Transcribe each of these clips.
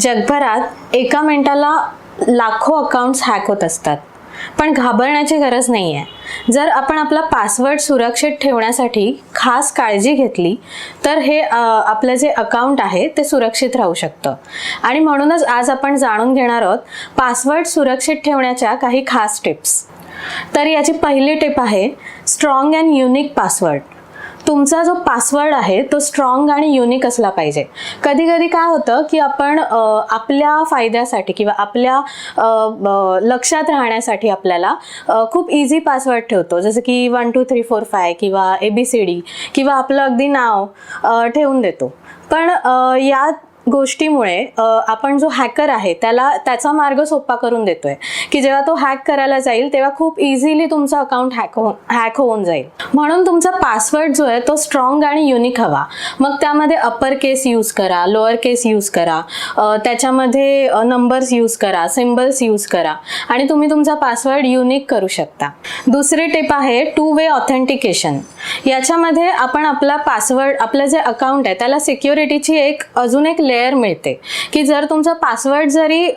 जगभरात एका मिनिटाला लाखो अकाउंट्स हॅक होत असतात. पण घाबरण्याची गरज नाही आहे जर आपण आपला पासवर्ड सुरक्षित ठेवण्यासाठी खास काळजी घेतली तर हे आपलं जे अकाउंट आहे ते सुरक्षित राहू शकतं. आणि म्हणूनच आज आपण जाणून घेणार आहोत पासवर्ड सुरक्षित ठेवण्याच्या काही खास टिप्स तर याची पहिली टिप आहे स्ट्रॉंग अँड युनिक पासवर्ड तुमचा जो पासवर्ड आहे तो स्ट्रॉंग आणि युनिक असला पाहिजे. कधी कधी काय होतं की आपण आपल्या फायद्यासाठी किंवा आपल्या लक्षात राहण्यासाठी आपल्याला खूप इझी पासवर्ड ठेवतो. जसं की one two three four five किंवा ए बी सी डी किंवा आपलं अगदी नाव ठेवून देतो. पण यात गोष्टीमुळे आपण जो हॅकर आहे त्याला त्याचा मार्ग सोपा करून देतोय. की जेव्हा तो हॅक करायला जाईल तेव्हा खूप इझिली तुमचं अकाउंट हॅक होऊन हॅक होऊन जाईल. म्हणून तुमचा पासवर्ड जो आहे तो स्ट्रॉंग आणि युनिक हवा. मग त्यामध्ये अप्पर केस यूज करा लोअर केस यूज करा त्याच्यामध्ये नंबर्स यूज करा सिम्बल्स यूज करा आणि तुम्ही तुमचा पासवर्ड युनिक करू शकता. दुसरी टिप आहे टू वे ऑथेंटिकेशन याच्यामध्ये आपण आपला पासवर्ड आपलं जे अकाउंट आहे त्याला सिक्युरिटीची एक अजून एक रेअर मिळते. की जर तुमचा पासवर्ड जरी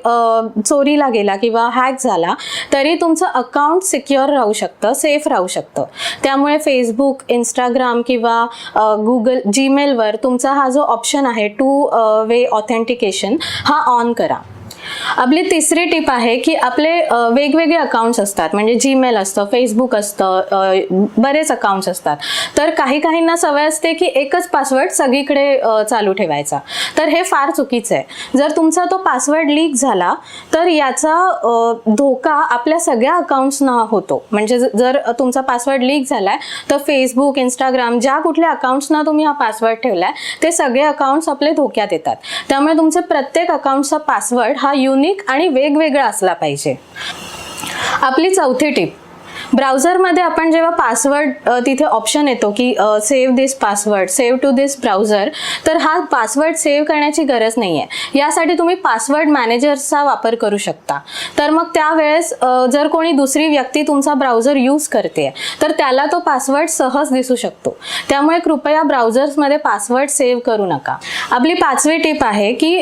चोरीला गेला किंवा हॅक झाला तरी तुमचं अकाउंट सिक्युअर राहू शकतं सेफ राहू शकतं. त्यामुळे फेसबुक इंस्टाग्राम किंवा गुगल जीमेलवर तुमचा हा जो ऑप्शन आहे टू वे ऑथेंटिकेशन हा ऑन करा. आपली तिसरी टिप आहे की आपले वेगवेगळे अकाउंट्स असतात. म्हणजे जीमेल असतं फेसबुक असतं बरेच अकाउंट्स असतात. तर काही काहींना सवय असते की एकच पासवर्ड सगळीकडे चालू ठेवायचा. तर हे फार चुकीचं आहे. जर तुमचा तो पासवर्ड लीक झाला तर याचा धोका आपल्या सगळ्या अकाउंट्सना होतो. म्हणजे जर तुमचा पासवर्ड लीक झालाय तर फेसबुक इंस्टाग्राम ज्या कुठल्या अकाउंट्सना तुम्ही हा पासवर्ड ठेवलाय ते सगळे अकाउंट्स आपले धोक्यात येतात. त्यामुळे तुमचे प्रत्येक अकाउंटचा पासवर्ड हा युनिक आणि वेगवेगळा असला पाहिजे. आपली चौथी टिप. ब्राउझरमध्ये आपण जेव्हा पासवर्ड तिथे ऑप्शन येतो की save this password save to this browser तर हा पासवर्ड सेव्ह करण्याची गरज नाही आहे यासाठी तुम्ही पासवर्ड मॅनेजरचा वापर करू शकता. तर मग त्यावेळेस जर कोणी दुसरी व्यक्ती तुमचा ब्राउझर यूज करते तर त्याला तो पासवर्ड सहज दिसू शकतो. त्यामुळे कृपया ब्राउझर्समध्ये पासवर्ड सेव्ह करू नका. आपली पाचवी टिप आहे की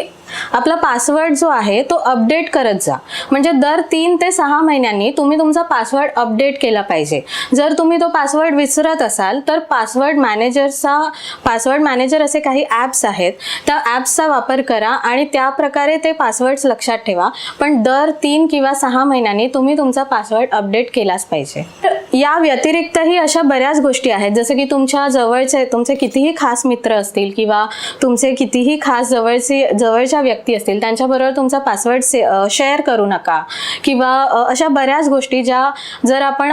आपला पासवर्ड जो आहे तो अपडेट करत जा. म्हणजे दर तीन ते सहा महिन्यांनी तुम्ही तुमचा पासवर्ड अपडेट केला पाहिजे. जर तुम्ही तो पासवर्ड विसरत असाल तर पासवर्ड मॅनेजरचा पासवर्ड मॅनेजर असे काही ॲप्स आहेत. त्या ॲप्सचा वापर करा आणि त्या प्रकारे ते पासवर्ड्स लक्षात ठेवा. पण दर तीन किंवा सहा महिन्यांनी तुम्ही तुमचा पासवर्ड अपडेट केलाच पाहिजे. तर या व्यतिरिक्तही अशा बऱ्याच गोष्टी आहेत. जसं की तुमच्या जवळचे तुमचे कितीही खास मित्र असतील किंवा तुमचे कितीही खास जवळचे जवळच्या व्यक्ती असतील त्यांच्याबरोबर तुमचा पासवर्ड से शेअर करू नका. किंवा अशा बऱ्याच गोष्टी ज्या जर आपण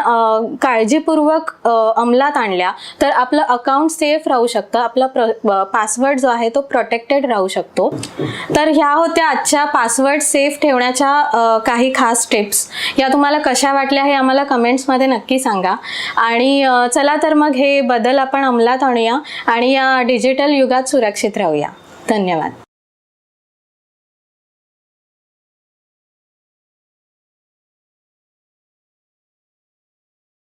काळजीपूर्वक अंमलात आणल्या तर आपलं अकाउंट सेफ राहू शकतं. आपला पासवर्ड जो आहे तो प्रोटेक्टेड राहू शकतो. तर ह्या होत्या आजच्या पासवर्ड सेफ ठेवण्याच्या काही खास टिप्स या तुम्हाला कशा वाटल्या हे आम्हाला कमेंट्समध्ये नक्की सांगा. सांगा. आणि चला तर मग हे बदल आपण अंमलात आणूया आणि या डिजिटल युगात सुरक्षित राहूया. धन्यवाद.